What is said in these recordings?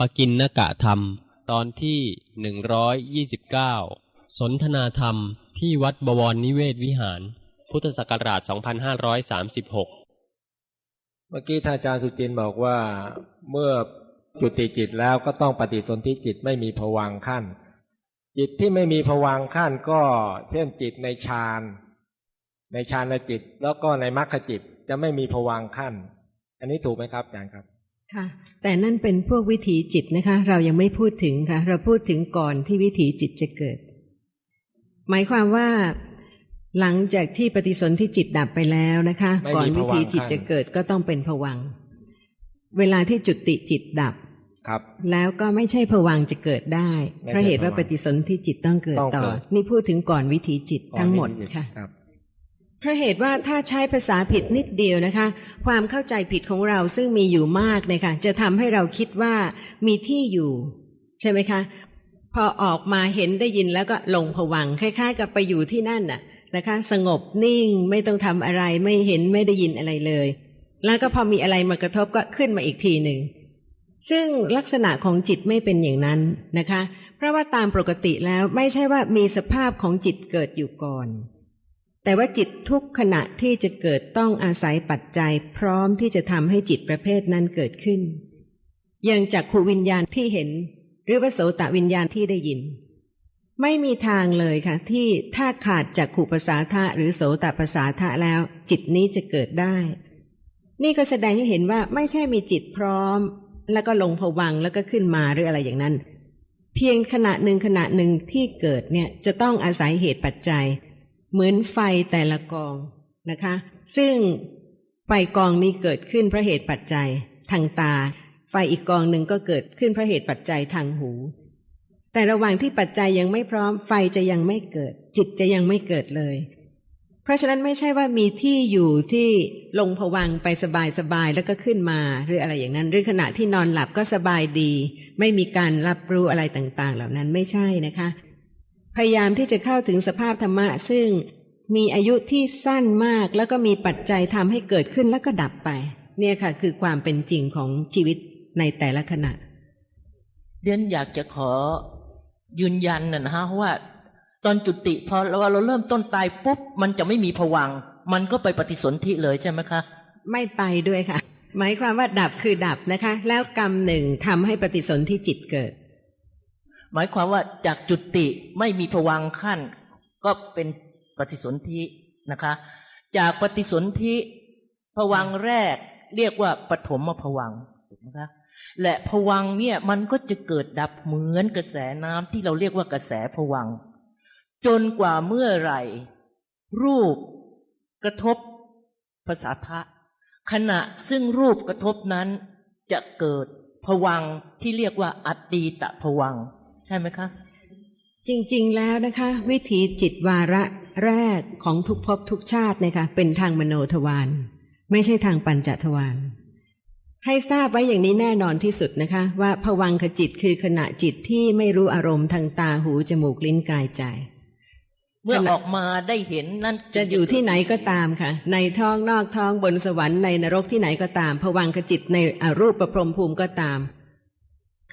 ปกินนกะธรรม ตอนที่หนึ่งร้อยยี่สิบเก้าสนทนาธรรมที่วัดบวรนิเวศวิหาร พุทธศักราช2536เมื่อกี้ท่านอาจารย์สุจินบอกว่าเมื่อจุติจิตแล้วก็ต้องปฏิสนธิจิตไม่มีภวังขั้น จิตที่ไม่มีภวังขั้นก็เช่นจิตในฌานในฌานจิตแล้วก็ในมรรคจิตจะไม่มีภวังขั้น อันนี้ถูกไหมครับอาจารย์ครับ ค่ะ แต่นั่นเป็นพวกวิถีจิตนะคะ เรายังไม่พูดถึงค่ะ เราพูดถึงก่อนที่วิถีจิตจะเกิด หมายความว่าหลังจากที่ปฏิสนธิจิตดับไปแล้วนะคะไม่ก่อนมีวิถีจิตภวังค์จะเกิดก็ต้องเป็นผวังค์เวลาที่จุติจิตดับครับ แล้วก็ไม่ใช่ผวังค์จะเกิดได้ไม่ใช่เพราะเหตุว่าภปวังค์ฏิสนธิจิตต้องเกิดต้องต่อเกิดนี่พูดถึงก่อนวิถีจิตทั้งหมดก่อนวิธีจิตค่ะค รับเพราะเหตุว่าถ้าใช้ภาษาผิดนิดเดียวนะคะ ความเข้าใจผิดของเราซึ่งมีอยู่มากเนี่ยค่ะจะทำให้เราคิดว่ามีที่อยู่ ใช่ไหมคะ พอออกมาเห็นได้ยินแล้วก็ลงผวังค์คล้าย ๆ กับไปอยู่ที่นั่นน่ะนะคะ สงบนิ่งไม่ต้องทำอะไรไม่เห็นไม่ได้ยินอะไรเลย แล้วก็พอมีอะไรมากระทบก็ขึ้นมาอีกทีหนึ่งซึ่งลักษณะของจิตไม่เป็นอย่างนั้นนะคะ เพราะว่าตามปกติแล้วไม่ใช่ว่ามีสภาพของจิตเกิดอยู่ก่อน แต่ว่าจิตทุกขณะที่จะเกิดต้องอาศัยปัจจัย พร้อมที่จะทำให้จิตประเภทนั้นเกิดขึ้น อย่างจากขูวิญญาณที่เห็น หรือว่าโสตวิญญาณที่ได้ยิน ไม่มีทางเลยค่ะ ที่ถ้าขาดจากขูภาษาทะหรือโสตภาษาทะแล้ว จิตนี้จะเกิดได้ นี่ก็แสดงให้เห็นว่าไม่ใช่มีจิตพร้อม แล้วก็ลงผวังแล้วก็ขึ้นมาหรืออะไรอย่างนั้น เพียงขณะหนึ่งขณะหนึ่งที่เกิดเนี่ยจะต้องอาศัยเหตุปัจจัย เหมือนไฟแต่ละกองนะคะ ซึ่งไฟกองนี้เกิดขึ้นเพราะเหตุปัจจัยทางตา ไฟอีกกองหนึ่งก็เกิดขึ้นเพราะเหตุปัจจัยทางหู แต่ระหว่างที่ปัจจัยยังไม่พร้อมไฟจะยังไม่เกิด จิตจะยังไม่เกิดเลย เพราะฉะนั้นไม่ใช่ว่ามีที่อยู่ที่ลงผวังไปสบายๆแล้วก็ขึ้นมาหรืออะไรอย่างนั้น หรือขณะที่นอนหลับก็สบายดี ไม่มีการรับรู้อะไรต่างๆ เหล่านั้นไม่ใช่นะคะ พยายามที่จะเข้าถึงสภาพธรรมะซึ่ง มีอายุที่สั้นมากแล้วก็มีปัจจัยทำให้เกิดขึ้นแล้วก็ดับไป เนี่ยค่ะ คือความเป็นจริงของชีวิตในแต่ละขณะเดียนอยากจะขอยืนยันนะฮะว่า ตอนจุติพอเราเราเริ่มต้นตายปุ๊บมันจะไม่มีผวังค์มันก็ไปปฏิสนธิเลยใช่ไหมคะ ไม่ไปด้วยค่ะ หมายความว่าดับคือดับนะคะ แล้วกรรมหนึ่งทำให้ปฏิสนธิจิตเกิด หมายความว่าจากจุติไม่มีผวังค์ขั้น ก็เป็น ปฏิสนธินะคะ จากปฏิสนธิผวังแรก เรียกว่าปฐมผวังค์ถูกไหมคะและผวังเนี่ยมันก็จะเกิดดับเหมือนกระแสน้ำที่เราเรียกว่ากระแสผวัง จนกว่าเมื่อไหร่ รูปกระทบภาษาทะ ขณะซึ่งรูปกระทบนั้นจะเกิดผวังที่เรียกว่าอัตตีตะผวัง ใช่ไหมคะ จริง ๆ แล้วนะคะ วิถีจิตวาระแรกของทุกภพทุกชาตินะคะเป็นทางมโนทวารไม่ใช่ทางปัญจทวารให้ทราบไว้อย่างนี้แน่นอนที่สุดนะคะ ว่าผวังขจิตคือขณะจิตที่ไม่รู้อารมณ์ทางตาหูจมูกลิ้นกายใจ เมื่อขณะออกมาได้เห็นนั่นจะอยู่ที่ไหนก็ตามค่ะ ในท้องนอกท้องบนสวรรค์ในนรกที่ไหนก็ตามผวังขจิตในอรูปประพรหมภูมิก็ตาม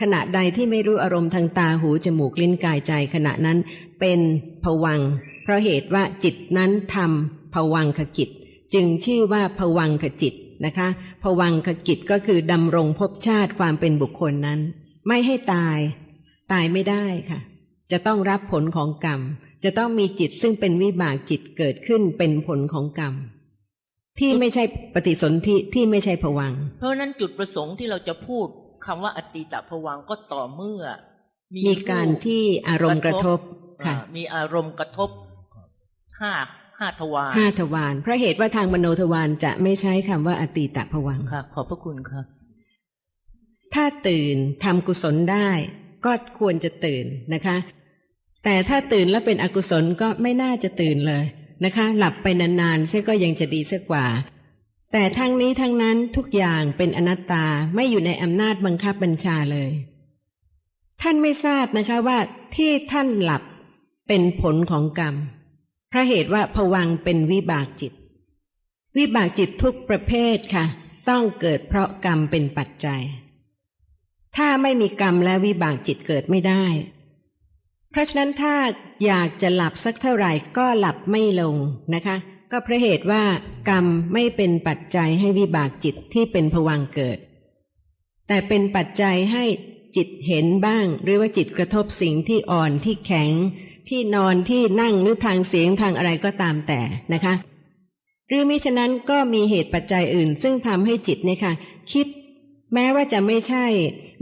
ขณะใดที่ไม่รู้อารมณ์ทางตาหูจมูกลิ้นกายใจขณะนั้นเป็นผวังเพราะเหตุว่าจิตนั้นทำผวังขกิจ จึงชื่อว่าผวังขจิตนะคะผวังขกิจก็คือดำรงภพชาติความเป็นบุคคลนั้น ไม่ให้ตาย ตายไม่ได้ค่ะ จะต้องรับผลของกรรม จะต้องมีจิตซึ่งเป็นวิบากจิตเกิดขึ้นเป็นผลของกรรมที่ไม่ใช่ปฏิสนธิที่ไม่ใช่ผวัง เพราะฉะนั้นจุดประสงค์ที่เราจะพูด คำว่าอัตติตะผวังค์ก็ต่อเมื่อ มีการที่อารมณ์กระทบค่ะอ่ามีอารมณ์กระทบห้าห้าทวารห้าทวารเพราะเหตุว่าทางมโนทวารจะไม่ใช้คำว่าอตีตะผวังค์ค่ะ ขอบพระคุณค่ะถ้าตื่นทำกุศลได้ ก็ควรจะตื่นนะคะ แต่ถ้าตื่นแล้วเป็นอกุศลก็ไม่น่าจะตื่นเลยนะคะ หลับไปนานๆเสียก็ยังจะดีสักกว่า แต่ทั้งนี้ทั้งนั้นทุกอย่างเป็นอนัตตาไม่อยู่ในอำนาจบังคับบัญชาเลย ท่านไม่ทราบนะคะว่าที่ท่านหลับเป็นผลของกรรมเพราะเหตุว่าผวังเป็นวิบากจิต วิบากจิตทุกประเภทค่ะ ต้องเกิดเพราะกรรมเป็นปัจจัย ถ้าไม่มีกรรมและวิบากจิตเกิดไม่ได้ เพราะฉะนั้นถ้าอยากจะหลับสักเท่าไหร่ก็หลับไม่ลงนะคะ ก็เพราะเหตุว่ากรรมไม่เป็นปัจจัยให้วิบากจิตที่เป็นผวังเกิด แต่เป็นปัจจัยให้จิตเห็นบ้าง หรือว่าจิตกระทบสิ่งที่อ่อนที่แข็ง ที่นอนที่นั่งหรือทางเสียงทางอะไรก็ตามแต่นะคะ หรือมิฉะนั้นก็มีเหตุปัจจัยอื่น ซึ่งทำให้จิตเนี่ยค่ะ คิด แม้ว่าจะไม่ใช่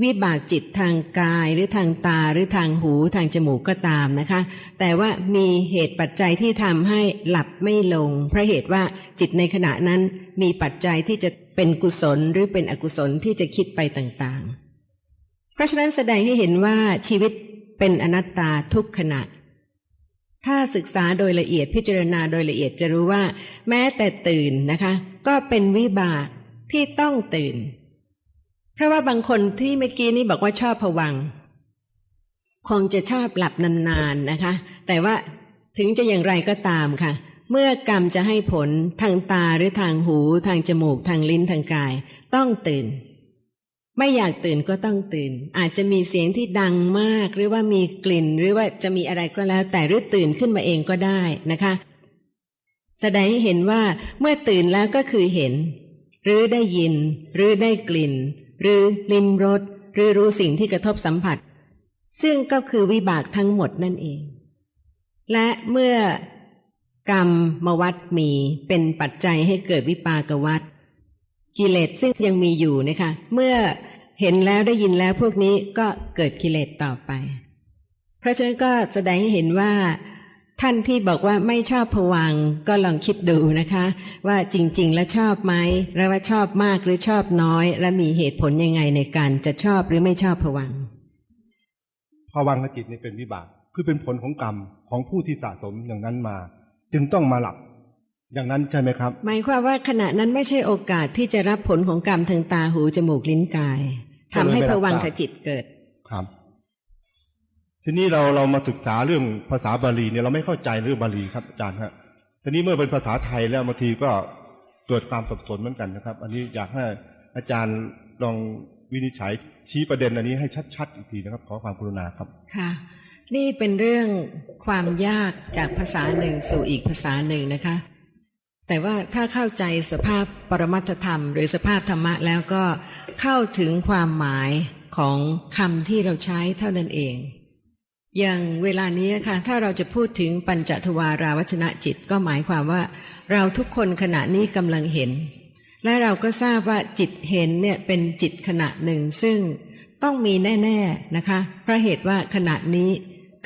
วิบากจิตทางกายหรือทางตาหรือทางหูทางจมูกก็ตามนะคะ แต่ว่ามีเหตุปัจจัยที่ทำให้หลับไม่ลง เพราะเหตุว่าจิตในขณะนั้นมีปัจจัยที่จะเป็นกุศลหรือเป็นอกุศลที่จะคิดไปต่างๆ เพราะฉะนั้นแสดงให้เห็นว่าชีวิตเป็นอนัตตาทุกขณะ ถ้าศึกษาโดยละเอียดพิจารณาโดยละเอียดจะรู้ว่า แม้แต่ตื่นนะคะ ก็เป็นวิบากที่ต้องตื่น เพราะว่าบางคนที่เมื่อกี้นี้บอกว่าชอบผวังค์คงจะชอบหลับนานๆนะคะ แต่ว่าถึงจะอย่างไรก็ตามค่ะ เมื่อกรรมจะให้ผลทางตาหรือทางหู ทางจมูกทางลิ้นทางกาย ต้องตื่น ไม่อยากตื่นก็ต้องตื่น อาจจะมีเสียงที่ดังมาก หรือว่ามีกลิ่น หรือว่าจะมีอะไรก็แล้ว แต่หรือตื่นขึ้นมาเองก็ได้นะคะแสดงให้เห็นว่าเมื่อตื่นแล้วก็คือเห็น หรือได้ยิน หรือได้กลิ่น หรือลิ้มรสหรือรู้สิ่งที่กระทบสัมผัส ซึ่งก็คือวิบากทั้งหมดนั่นเอง และเมื่อกรรมมวัดมีเป็นปัจจัยให้เกิดวิปากวัฏกิเลสซึ่งยังมีอยู่นะคะเมื่อเห็นแล้วได้ยินแล้วพวกนี้ก็เกิดกิเลสต่อไป เพราะฉะนั้นก็แสดงให้เห็นว่า ท่านที่บอกว่าไม่ชอบผวังค์ก็ลองคิดดูนะคะ ว่าจริง ๆ แล้วชอบไหมแล้วว่าชอบมากหรือชอบน้อย และมีเหตุผลยังไงในการจะชอบหรือไม่ชอบผวังค์ภวังคจิตนี่เป็นวิบากคือเป็นผลของกรรมของผู้ที่สะสมอย่างนั้นมา จึงต้องมาหลับอย่างนั้นใช่ไหมครับ หมายความว่าขณะนั้นไม่ใช่โอกาสที่จะรับผลของกรรมทางตาหูจมูกลิ้นกายทำให้ผวังคจิตเกิดครับ ทีนี้เราเรามาศึกษาเรื่องภาษาบาลีเนี่ยเราไม่เข้าใจเรื่องบาลีครับอาจารย์ครับทีนี้เมื่อเป็นภาษาไทยแล้วบางทีก็เกิดความสับสนเหมือนกันนะครับ อันนี้อยากให้อาจารย์ลองวินิจฉัยชี้ประเด็นอันนี้ให้ชัดๆอีกทีนะครับ ขอความกรุณาครับค่ะ นี่เป็นเรื่องความยากจากภาษาหนึ่งสู่อีกภาษาหนึ่งนะคะ แต่ว่าถ้าเข้าใจสภาพปรมัตธรรม หรือสภาพธรรมะแล้วก็เข้าถึงความหมายของคำที่เราใช้เท่านั้นเอง อย่างเวลานี้ค่ะ ถ้าเราจะพูดถึงปัญจทวาราวัชนะจิตก็หมายความว่า เราทุกคนขณะนี้กำลังเห็น และเราก็ทราบว่าจิตเห็นเนี่ยเป็นจิตขณะหนึ่ง ซึ่งต้องมีแน่ ๆนะคะ เพราะเหตุว่าขณะนี้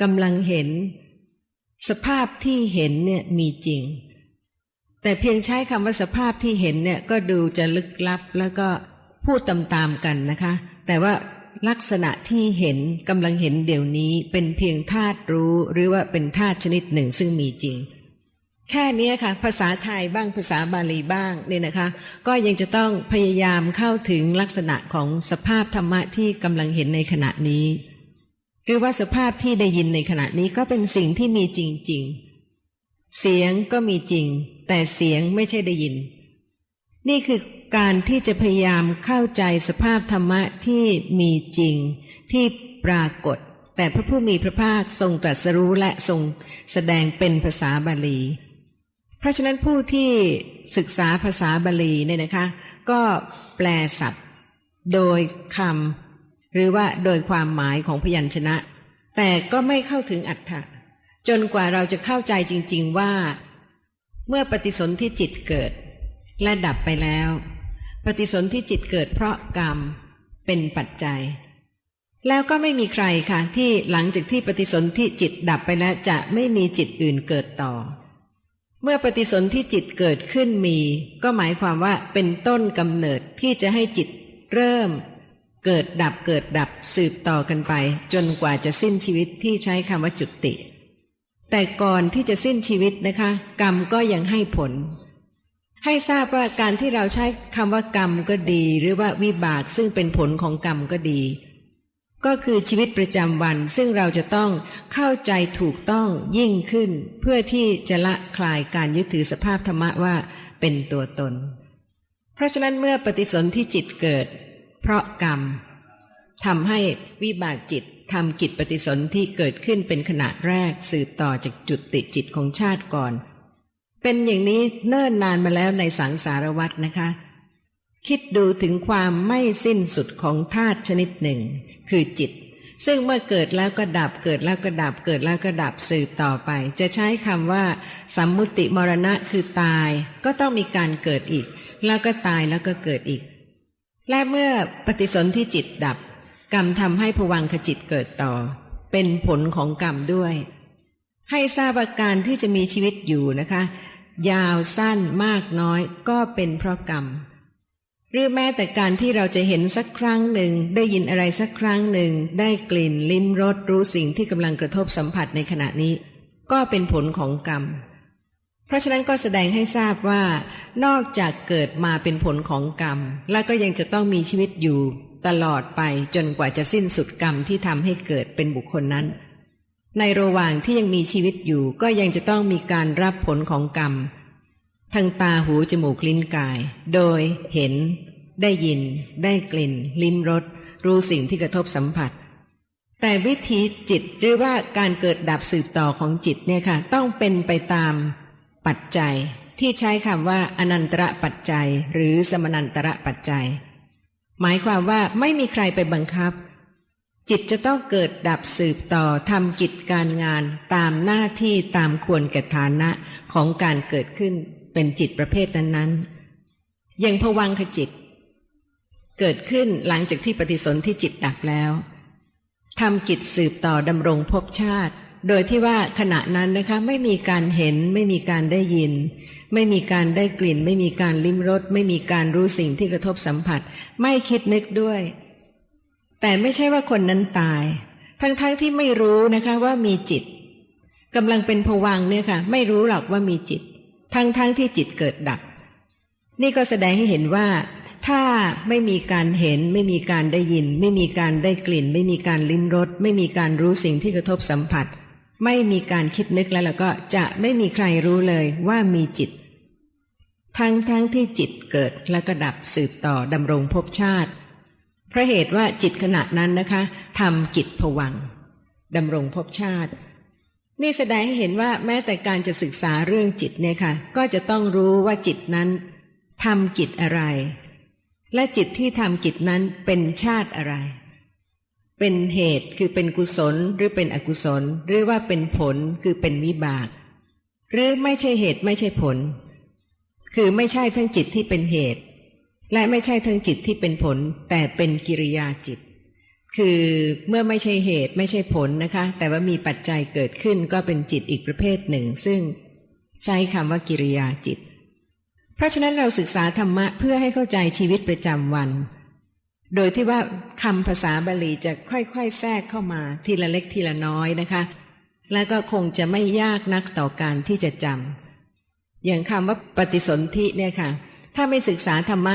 กำลังเห็น สภาพที่เห็นเนี่ยมีจริง แต่เพียงใช้คำว่าสภาพที่เห็นเนี่ยก็ดูจะลึกลับแล้วก็พูดตามๆกันนะคะ แต่ว่า ลักษณะที่เห็นกำลังเห็นเดี๋ยวนี้เป็นเพียงธาตุรู้หรือว่าเป็นธาตุชนิดหนึ่งซึ่งมีจริง แค่นี้ค่ะ ภาษาไทยบ้างภาษาบาลีบ้างเนี่ยนะคะ ก็ยังจะต้องพยายามเข้าถึงลักษณะของสภาพธรรมะที่กำลังเห็นในขณะนี้ หรือว่าสภาพที่ได้ยินในขณะนี้ก็เป็นสิ่งที่มีจริง ๆ เสียงก็มีจริง แต่เสียงไม่ใช่ได้ยิน นี่คือการที่จะพยายามเข้าใจสภาพธรรมะที่มีจริงที่ปรากฏ แต่พระผู้มีพระภาคทรงตรัสรู้และทรงแสดงเป็นภาษาบาลี เพราะฉะนั้นผู้ที่ศึกษาภาษาบาลีเนี่ยนะคะ ก็แปลศัพท์ โดยคำหรือว่าโดยความหมายของพยัญชนะ แต่ก็ไม่เข้าถึงอัตถะจนกว่าเราจะเข้าใจจริง ๆว่า เมื่อปฏิสนธิจิตเกิด และดับไปแล้ว ปฏิสนธิจิตเกิดเพราะกรรมเป็นปัจจัย แล้วก็ไม่มีใครค่ะที่หลังจากที่ปฏิสนธิจิตดับไปแล้วจะไม่มีจิตอื่นเกิดต่อ เมื่อปฏิสนธิจิตเกิดขึ้นมี ก็หมายความว่าเป็นต้นกำเนิดที่จะให้จิตเริ่ม เกิดดับเกิดดับสืบต่อกันไป จนกว่าจะสิ้นชีวิตที่ใช้คำว่าจุติ แต่ก่อนที่จะสิ้นชีวิตนะคะ กรรมก็ยังให้ผล ให้ทราบว่าการที่เราใช้คำว่ากรรมก็ดี หรือว่าวิบากซึ่งเป็นผลของกรรมก็ดี ก็คือชีวิตประจำวัน ซึ่งเราจะต้องเข้าใจถูกต้องยิ่งขึ้น เพื่อที่จะละคลายการยึดถือสภาพธรรมะว่าเป็นตัวตน เพราะฉะนั้นเมื่อปฏิสนธิจิตเกิด เพราะกรรมทำให้วิบากจิตทำกิจปฏิสนธิเกิดขึ้นเป็นขณะแรกสืบต่อจากจุดติจิตของชาติก่อน เป็นอย่างนี้เนิ่นนานมาแล้วในสังสารวัตรนะคะ คิดดูถึงความไม่สิ้นสุดของธาตุชนิดหนึ่ง คือจิต ซึ่งเมื่อเกิดแล้วก็ดับเกิดแล้วก็ดับเกิดแล้วก็ดับสืบต่อไป จะใช้คำว่า สัมมุติมรณะคือตาย ก็ต้องมีการเกิดอีก แล้วก็ตายแล้วก็เกิดอีก และเมื่อปฏิสนธิจิตดับ กรรมทำให้ผวังขจิตเกิดต่อ เป็นผลของกรรมด้วย ให้ทราบอาการที่จะมีชีวิตอยู่นะคะ ยาวสั้นมากน้อยก็เป็นเพราะกรรม หรือแม้แต่การที่เราจะเห็นสักครั้งหนึ่ง ได้ยินอะไรสักครั้งหนึ่ง ได้กลิ่นลิ้มรสรู้สิ่งที่กำลังกระทบสัมผัสในขณะนี้ ก็เป็นผลของกรรม เพราะฉะนั้นก็แสดงให้ทราบว่า นอกจากเกิดมาเป็นผลของกรรม แล้วก็ยังจะต้องมีชีวิตอยู่ ตลอดไปจนกว่าจะสิ้นสุดกรรมที่ทำให้เกิดเป็นบุคคลนั้น ในระหว่างที่ยังมีชีวิตอยู่ก็ยังจะต้องมีการรับผลของกรรม ทางตาหูจมูกลิ้นกาย โดยเห็น ได้ยิน ได้กลิ่น ลิ้มรสรู้สิ่งที่กระทบสัมผัส แต่วิธีจิตหรือว่าการเกิดดับสืบต่อของจิตเนี่ยค่ะต้องเป็นไปตามปัจจัยที่ใช้คำว่าอนันตระปัจจัย หรือสมนันตระปัจจัย หมายความว่าไม่มีใครไปบังคับ จิตจะต้องเกิดดับสืบต่อทำกิจการงานตามหน้าที่ตามควรแก่ฐานะของการเกิดขึ้นเป็นจิตประเภทนั้นๆอย่างผวังขจิต เกิดขึ้นหลังจากที่ปฏิสนธิจิตดับแล้วทำกิจสืบต่อดำรงภพชาติ โดยที่ว่าขณะนั้นนะคะไม่มีการเห็นไม่มีการได้ยิน ไม่มีการได้กลิ่น ไม่มีการลิ้มรสไม่มีการรู้สิ่งที่กระทบสัมผัส ไม่คิดนึกด้วย แต่ไม่ใช่ว่าคนนั้นตาย ทั้งๆทที่ไม่รู้นะคะว่ามีจิตกำลังเป็นผวังเนี่ยค่ะ ไม่รู้หรอกว่ามีจิต ทั้งๆทที่จิตเกิดดับ นี่ก็แสดงให้เห็นว่า ถ้าไม่มีการเห็น ไม่มีการได้ยิน ไม่มีการได้กลิ่น ไม่มีการลิ้มรสไม่มีการรู้สิ่งที่กระทบสัมผัส ไม่มีการคิดนึกแล้วแล้วก็จะไม่มีใครรู้เลยว่ามีจิต ทั้งทั้งที่จิตเกิดและก็ดับสืบต่อดำรงภพชาติ ราะเหตุว่าจิตขณะนั้นนะคะทำกิจผวังดำรงภพชาติ นี่แสดงให้เห็นว่าแม้แต่การจะศึกษาเรื่องจิตเนี่ยค่ะ ก็จะต้องรู้ว่าจิตนั้นทำกิจอะไร และจิตที่ทำกิจนั้นเป็นชาติอะไร เป็นเหตุคือเป็นกุศลหรือเป็นอกุศล หรือว่าเป็นผลคือเป็นวิบาก หรือไม่ใช่เหตุไม่ใช่ผล คือไม่ใช่ทั้งจิตที่เป็นเหตุ และไม่ใช่ทั้งจิตที่เป็นผล แต่เป็นกิริยาจิต คือเมื่อไม่ใช่เหตุไม่ใช่ผลนะคะ แต่ว่ามีปัจจัยเกิดขึ้นก็เป็นจิตอีกประเภทหนึ่ง ซึ่งใช้คำว่ากิริยาจิต เพราะฉะนั้นเราศึกษาธรรมะเพื่อให้เข้าใจชีวิตประจำวัน โดยที่ว่าคำภาษาบาลีจะค่อยๆ แทรกเข้ามาทีละเล็กทีละน้อยนะคะ แล้วก็คงจะไม่ยากนักต่อการที่จะจำอย่างคำว่าปฏิสนธิเนี่ยค่ะ ถ้าไม่ศึกษาธรรมะ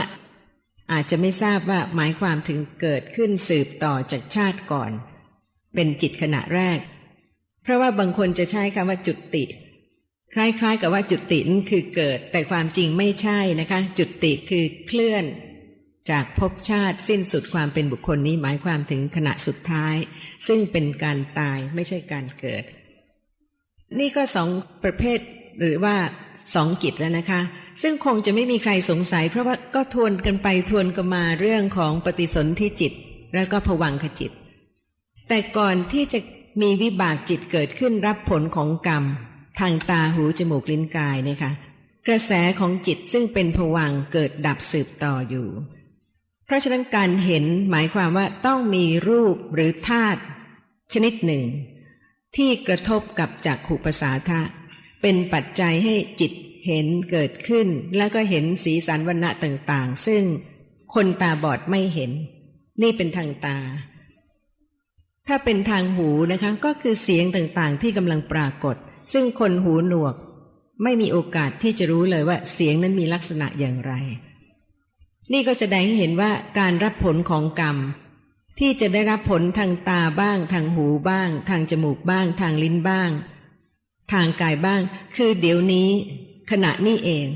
อาจจะไม่ทราบว่าหมายความถึงเกิดขึ้นสืบต่อจากชาติก่อน เป็นจิตขณะแรก เพราะว่าบางคนจะใช้คำว่าจุติ คล้ายๆ กับว่าจุตินั่นคือเกิด แต่ความจริงไม่ใช่นะคะ จุติคือเคลื่อน จากภพชาติสิ้นสุดความเป็นบุคคลนี้หมายความถึงขณะสุดท้าย ซึ่งเป็นการตายไม่ใช่การเกิด นี่ก็สองประเภทหรือว่า สองกิจแล้วนะคะ ซึ่งคงจะไม่มีใครสงสัย เพราะว่าก็ทวนกันไปทวนกันมาเรื่องของปฏิสนธิจิต แล้วก็ผวังขจิต แต่ก่อนที่จะมีวิบากจิตเกิดขึ้นรับผลของกรรม ทางตาหูจมูกลิ้นกายเนี่ยค่ะกระแสของจิตซึ่งเป็นผวังเกิดดับสืบต่ออยู่ เพราะฉะนั้นการเห็นหมายความว่าต้องมีรูปหรือธาตุชนิดหนึ่ง ที่กระทบกับจักขุปสาทะ เป็นปัจจัยให้จิตเห็นเกิดขึ้น แล้วก็เห็นสีสันวรรณะต่างๆ ซึ่งคนตาบอดไม่เห็น นี่เป็นทางตา ถ้าเป็นทางหูนะคะก็คือเสียงต่างๆ ที่กำลังปรากฏ ซึ่งคนหูหนวก ไม่มีโอกาสที่จะรู้เลยว่าเสียงนั้นมีลักษณะอย่างไร นี่ก็แสดงให้เห็นว่าการรับผลของกรรม ที่จะได้รับผลทางตาบ้าง ทางหูบ้าง ทางจมูกบ้าง ทางลิ้นบ้าง ทางกายบ้าง คือเดี๋ยวนี้ ขณะนี้เอง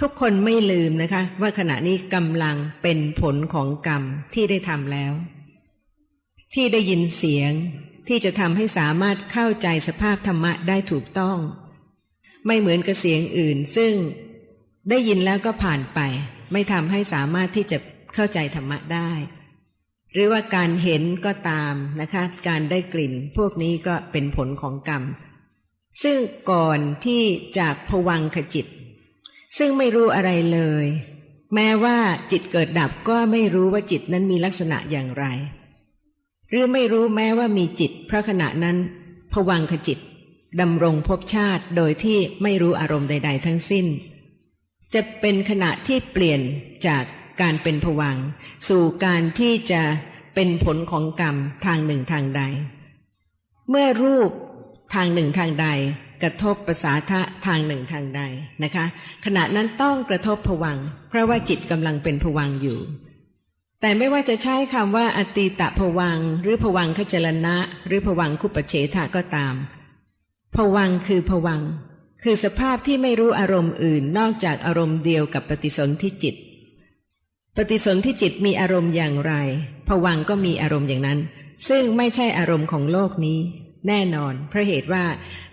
ทุกคนไม่ลืมนะคะ ว่าขณะนี้กำลังเป็นผลของกรรมที่ได้ทำแล้ว ที่ได้ยินเสียงที่จะทำให้สามารถเข้าใจสภาพธรรมะได้ถูกต้อง ไม่เหมือนกับเสียงอื่น ซึ่งได้ยินแล้วก็ผ่านไป ไม่ทำให้สามารถที่จะเข้าใจธรรมะได้ หรือว่าการเห็นก็ตามนะคะ การได้กลิ่น พวกนี้ก็เป็นผลของกรรม ซึ่งก่อนที่จากผวังขจิต ซึ่งไม่รู้อะไรเลย แม้ว่าจิตเกิดดับก็ไม่รู้ว่าจิตนั้นมีลักษณะอย่างไร หรือไม่รู้แม้ว่ามีจิต เพราะขณะนั้นผวังขจิตดำรงภพชาติโดยที่ไม่รู้อารมณ์ใด ๆ ทั้งสิ้น จะเป็นขณะที่เปลี่ยนจากการเป็นผวังสู่การที่จะเป็นผลของกรรมทางหนึ่งทางใด เมื่อรูป ทางหนึ่งทางใด กระทบประสาทะทางหนึ่งทางใดนะคะ ขณะนั้นต้องกระทบผวัง เพราะว่าจิตกำลังเป็นผวังอยู่ แต่ไม่ว่าจะใช้คำว่าอตีตะผวัง หรือผวังคจรณะ หรือผวังคุปเฉทะก็ตามผวังคือผวัง คือสภาพที่ไม่รู้อารมณ์อื่นนอกจากอารมณ์เดียวกับปฏิสนธิจิต ปฏิสนธิจิตมีอารมณ์อย่างไรผวังก็มีอารมณ์อย่างนั้น ซึ่งไม่ใช่อารมณ์ของโลกนี้ แน่นอน เพราะเหตุว่า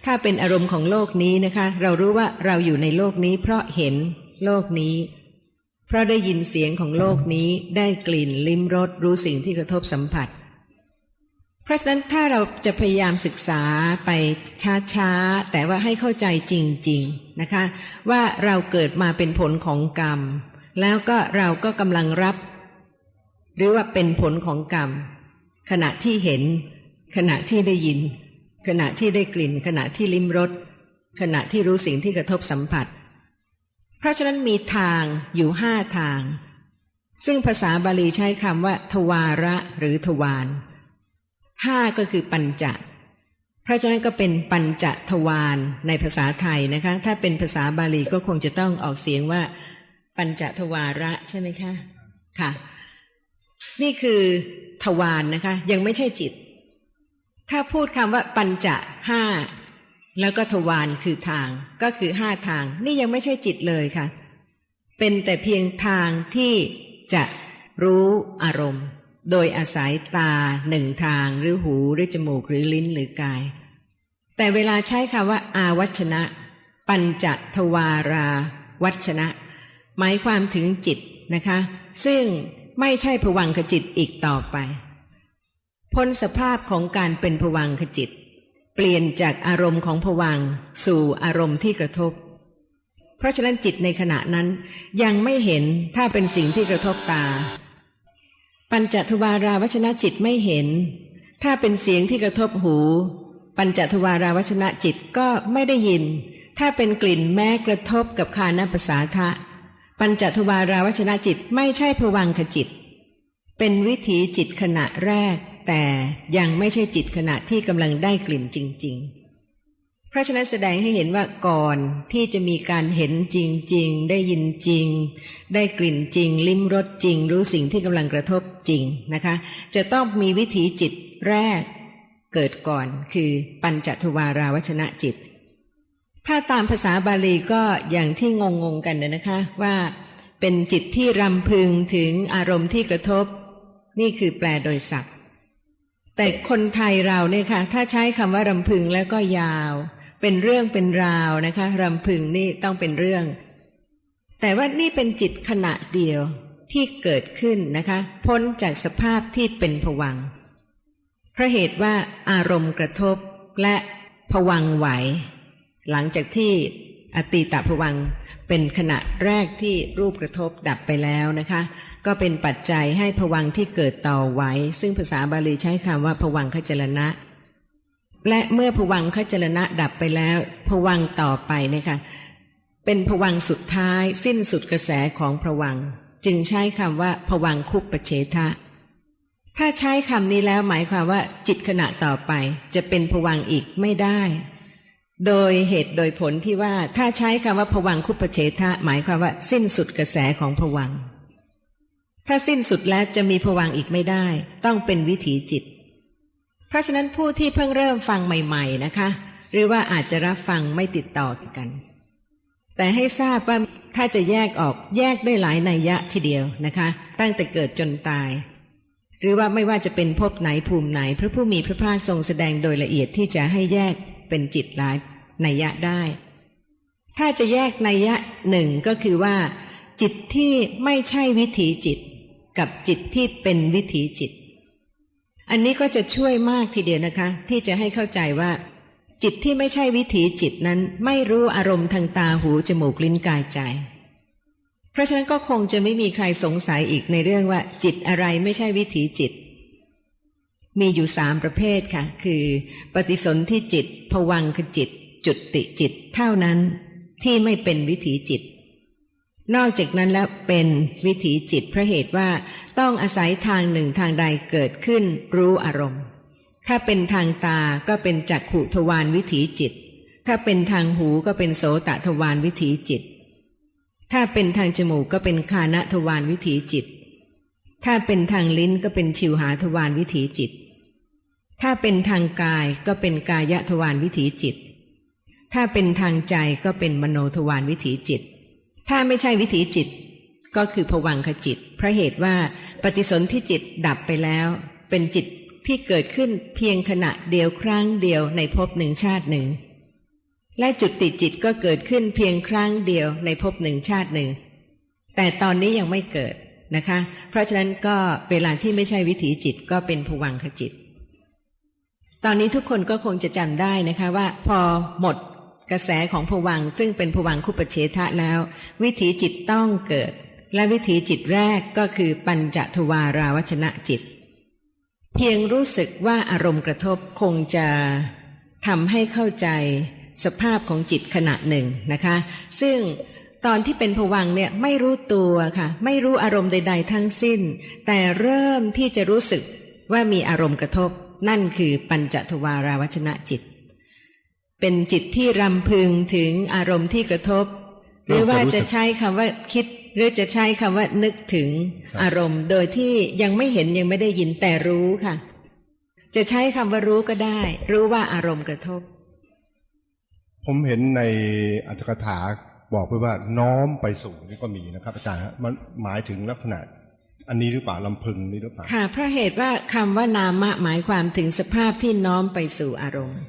ถ้าเป็นอารมณ์ของโลกนี้นะคะ เรารู้ว่าเราอยู่ในโลกนี้ เพราะเห็นโลกนี้ เพราะได้ยินเสียงของโลกนี้ได้กลิ่นลิ้มรสรู้สิ่งที่กระทบสัมผัส เพราะฉะนั้นถ้าเราจะพยายามศึกษาไปช้าๆ แต่ว่าให้เข้าใจจริง ๆนะคะ ว่าเราเกิดมาเป็นผลของกรรม แล้วก็เราก็กำลังรับ หรือว่าเป็นผลของกรรม ขณะที่เห็นขณะที่ได้ยิน ขณะที่ได้กลิ่น ขณะที่ลิ้มรสขณะที่รู้สิ่งที่กระทบสัมผัส เพราะฉะนั้นมีทางอยู่ห้าทาง ซึ่งภาษาบาลีใช้คำว่า ทวาระหรือทวารห้าก็คือปัญจเพราะฉะนั้นก็เป็นปัญจทวารในภาษาไทยนะคะ ถ้าเป็นภาษาบาลีก็คงจะต้องออกเสียงว่า ปัญจทวาระใช่ไหมคะค่ะ นี่คือทวารนนะคะ ยังไม่ใช่จิต ถ้าพูดคำว่าปัญจห้าแล้วก็ทวารคือทางก็คือห้าทาง นี่ยังไม่ใช่จิตเลยค่ะ เป็นแต่เพียงทางที่จะรู้อารมณ์ โดยอาศัยตาหนึ่งทางหรือหูหรือจมูกหรือลิ้นหรือกาย แต่เวลาใช้คำว่า อาวัชนะ ปัญจทวารา วัชนะ หมายความถึงจิตนะคะ ซึ่งไม่ใช่ผวังขจิตอีกต่อไป พ้นสภาพของการเป็นผวังขจิต เปลี่ยนจากอารมณ์ของผวังสู่อารมณ์ที่กระทบ เพราะฉะนั้นจิตในขณะนั้นยังไม่เห็นถ้าเป็นสิ่งที่กระทบตา ปัญจทวาราวัชนะจิตไม่เห็น ถ้าเป็นเสียงที่กระทบหู ปัญจทวาราวัชนะจิตก็ไม่ได้ยิน ถ้าเป็นกลิ่นแม้กระทบกับคานภาษาทะ ปัญจทวาราวัชนะจิตไม่ใช่ผวังขจิต เป็นวิถีจิตขณะแรก แต่ยังไม่ใช่จิตขณะที่กำลังได้กลิ่นจริง ๆ เพราะฉะนั้นแสดงให้เห็นว่าก่อนที่จะมีการเห็นจริง ๆ ได้ยินจริง ได้กลิ่นจริง ลิ้มรสจริง รู้สิ่งที่กำลังกระทบจริงนะคะ จะต้องมีวิถีจิตแรกเกิดก่อนคือปัญจทวาราวชนะจิต ถ้าตามภาษาบาลีก็อย่างที่งงๆกันนะคะว่าเป็นจิตที่รำพึงถึงอารมณ์ที่กระทบ นี่คือแปลโดยศัพท์ แต่คนไทยเราเนี่ยค่ะ ถ้าใช้คำว่ารำพึงแล้วก็ยาว เป็นเรื่องเป็นราวนะคะรำพึงนี่ต้องเป็นเรื่อง แต่ว่านี่เป็นจิตขณะเดียวที่เกิดขึ้นนะคะ พ้นจากสภาพที่เป็นผวังเพราะเหตุว่าอารมณ์กระทบและผวังไหว หลังจากที่อตีตผวัง เป็นขณะแรกที่รูปกระทบดับไปแล้วนะคะ ก็เป็นปัจจัยให้ผวังที่เกิดต่อไว้ ซึ่งภาษาบาลีใช้คำว่าผวังคจรณะ และเมื่อผวังคจรณะดับไปแล้วผวังต่อไปนี่ยค่ะเป็นผวังสุดท้ายสิ้นสุดกระแสของผวัง จึงใช้คำว่าผวังคุปปเฉทะ ถ้าใช้คำนี้แล้วหมายความว่าจิตขณะต่อไปจะเป็นผวังอีกไม่ได้ โดยเหตุโดยผลที่ว่าถ้าใช้คำว่าผวังคุปเฉทะ หมายความว่า สิ้นสุดกระแสของผวัง ถ้าสิ้นสุดแล้วจะมีผวังอีกไม่ได้ ต้องเป็นวิถีจิต เพราะฉะนั้นผู้ที่เพิ่งเริ่มฟังใหม่ ๆนะคะ หรือว่าอาจจะรับฟังไม่ติดต่อกัน แต่ให้ทราบว่าถ้าจะแยกออกแยกได้หลายนัยยะทีเดียวนะคะ ตั้งแต่เกิดจนตาย หรือว่าไม่ว่าจะเป็นภพไหนภูมิไหน พระผู้มีพระภาคทรงแสดงโดยละเอียดที่จะให้แยกเป็นจิตหลาย นัยยะได้ ถ้าจะแยกนัยยะหนึ่งก็คือว่า จิตที่ไม่ใช่วิถีจิต กับจิตที่เป็นวิถีจิต อันนี้ก็จะช่วยมากทีเดียวนะคะ ที่จะให้เข้าใจว่า จิตที่ไม่ใช่วิถีจิตนั้นไม่รู้อารมณ์ทางตาหูจมูกลิ้นกายใจ เพราะฉะนั้นก็คงจะไม่มีใครสงสัยอีกในเรื่องว่า จิตอะไรไม่ใช่วิถีจิตมีอยู่สามประเภทค่ะ คือ ปฏิสนธิจิตผวังคจิต จุดติจิตเท่านั้นที่ไม่เป็นวิถีจิต นอกจากนั้นแล้วเป็นวิถีจิตเพราะเหตุว่าต้องอาศัยทางหนึ่งทางใดเกิดขึ้นรู้อารมณ์ ถ้าเป็นทางตาก็เป็นจักขุทวารวิถีจิต ถ้าเป็นทางหูก็เป็นโสตทวารวิถีจิต ถ้าเป็นทางจมูกก็เป็นคานทวารวิถีจิต ถ้าเป็นทางลิ้นก็เป็นชิวหาทวารวิถีจิตถ้าเป็นทางกายก็เป็นกายทวารวิถีจิต ถ้าเป็นทางใจก็เป็นมโนทวารวิถีจิต ถ้าไม่ใช่วิถีจิต ก็คือผวังขจิต เพราะเหตุว่าปฏิสนธิจิตดับไปแล้ว เป็นจิตที่เกิดขึ้นเพียงขณะเดียวครั้งเดียวในภพหนึ่งชาติหนึ่ง และจุดติจิตก็เกิดขึ้นเพียงครั้งเดียวในภพหนึ่งชาติหนึ่ง แต่ตอนนี้ยังไม่เกิดนะคะ เพราะฉะนั้นก็เวลาที่ไม่ใช่วิถีจิตก็เป็นผวังขจิต ตอนนี้ทุกคนก็คงจะจำได้นะคะว่า พอหมด กระแสของผวังซึ่งเป็นผวังคุปเฉทะแล้ว วิถีจิตต้องเกิด และวิถีจิตแรกก็คือปัญจทวาราวชนะจิต เพียงรู้สึกว่าอารมณ์กระทบคงจะทำให้เข้าใจสภาพของจิตขณะหนึ่งนะคะ ซึ่งตอนที่เป็นผวังเนี่ยไม่รู้ตัวค่ะ ไม่รู้อารมณ์ใด ๆ ทั้งสิ้น แต่เริ่มที่จะรู้สึกว่ามีอารมณ์กระทบ นั่นคือปัญจทวาราวชนะจิต เป็นจิตที่รำพึงถึงอารมณ์ที่กระทบ หรือว่าจะใช้คำว่าคิด หรือจะใช้คำว่านึกถึงอารมณ์ โดยที่ยังไม่เห็นยังไม่ได้ยินแต่รู้ค่ะ จะใช้คำว่ารู้ก็ได้ รู้ว่าอารมณ์กระทบ ผมเห็นในอัตถกถาบอกไว้ว่าน้อมไปสู่นี่ก็มีนะครับ อาจารย์ฮะมันหมายถึงลักษณะอันนี้หรือเปล่าลำพึงนี่หรือเปล่าค่ะเพราะเหตุว่าคำว่านามะหมายความถึงสภาพที่น้อมไปสู่อารมณ์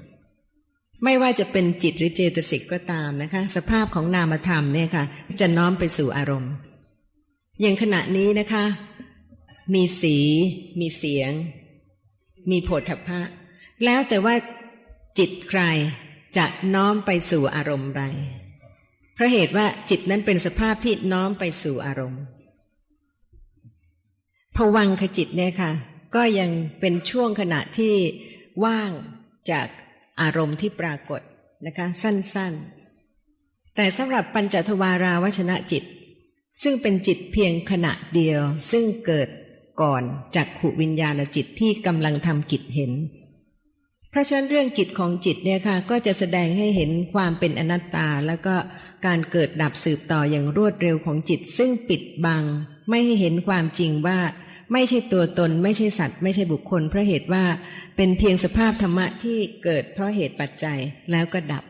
ไม่ว่าจะเป็นจิตหรือเจตสิกก็ตามนะคะ สภาพของนามธรรมเนี่ยค่ะ จะน้อมไปสู่อารมณ์ อย่างขณะนี้นะคะ มีสี มีเสียง มีโผฏฐัพพะ แล้วแต่ว่าจิตใครจะน้อมไปสู่อารมณ์ใดเพราะเหตุว่าจิตนั้นเป็นสภาพที่น้อมไปสู่อารมณ์ผวังขจิตเนี่ยค่ะ ก็ยังเป็นช่วงขณะที่ว่างจาก อารมณ์ที่ปรากฏนะคะสั้นๆ แต่สำหรับปัญจทวาราวชนะจิต ซึ่งเป็นจิตเพียงขณะเดียว ซึ่งเกิดก่อนจากขุวิญญาณจิตที่กำลังทำกิจเห็น เพราะฉะนั้นเรื่องจิตของจิตเนี่ยค่ะก็จะแสดงให้เห็นความเป็นอนัตตา แล้วก็การเกิดดับสืบต่ออย่างรวดเร็วของจิต ซึ่งปิดบัง ไม่ให้เห็นความจริงว่า ไม่ใช่ตัวตน ไม่ใช่สัตว์ ไม่ใช่บุคคลเพราะเหตุว่าเป็นเพียงสภาพธรรมะที่เกิดเพราะเหตุปัจจัยแล้วก็ดับ